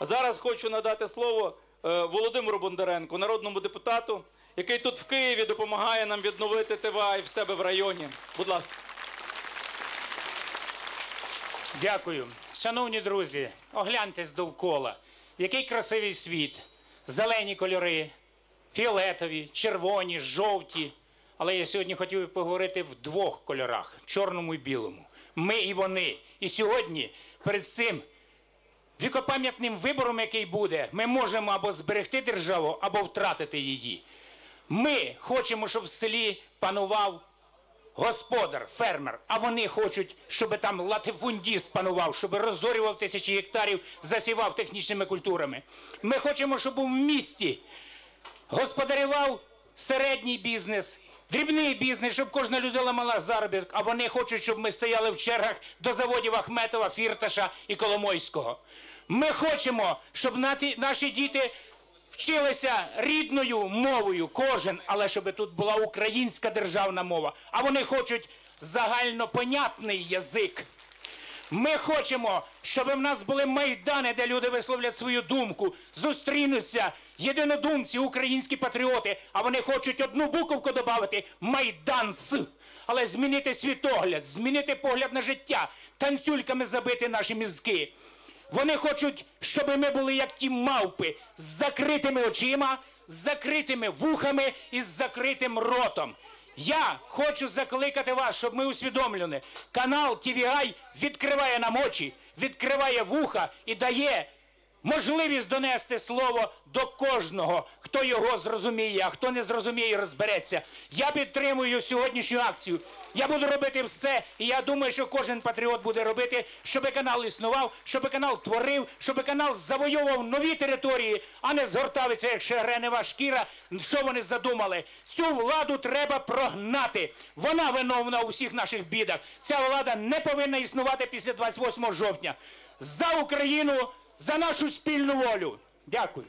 Зараз хочу надати слово е, Володимиру Бондаренку, народному депутату, який тут в Києві допомагає нам відновити ТВА і в себе в районі. Будь ласка. Дякую. Шановні друзі, огляньтесь довкола. Який красивий світ. Зелені кольори, фіолетові, червоні, жовті. Але я сьогодні хотів би поговорити в двох кольорах чорному і білому. Ми і вони. І сьогодні перед цим вікопам'ятним вибором, який буде, ми можемо або зберегти державу, або втратити її. Ми хочемо, щоб в селі панував господар, фермер, а вони хочуть, щоб там латифундіст панував, щоб розорював тисячі гектарів, засівав технічними культурами. Ми хочемо, щоб у місті господарював середній бізнес, дрібний бізнес, щоб кожна людина мала заробіток, а вони хочуть, щоб ми стояли в чергах до заводів Ахметова, Фірташа і Коломойського. Ми хочемо, щоб наші діти вчилися рідною мовою, кожен, але щоб тут була українська державна мова. А вони хочуть загальнопонятний язик. Ми хочемо, щоб в нас були майдани, де люди висловлять свою думку, зустрінуться єдинодумці, українські патріоти, а вони хочуть одну буковку додати майдан з. Але змінити світогляд, змінити погляд на життя, танцюльками забити наші мізки. Вони хочуть, щоб ми були як ті мавпи з закритими очима, з закритими вухами і з закритим ротом. Я хочу закликати вас, щоб ми усвідомлювали. Канал TVI відкриває нам очі, відкриває вуха і дає можливість донести слово до кожного, хто його зрозуміє, а хто не зрозуміє розбереться. Я підтримую сьогоднішню акцію. Я буду робити все, і я думаю, що кожен патріот буде робити, щоб канал існував, щоб канал творив, щоб канал завойовував нові території, а не згортавиться, як шагренева шкіра. Що вони задумали? Цю владу треба прогнати. Вона виновна у всіх наших бідах. Ця влада не повинна існувати після 28 жовтня. За Україну, за нашу спільну волю. Дякую.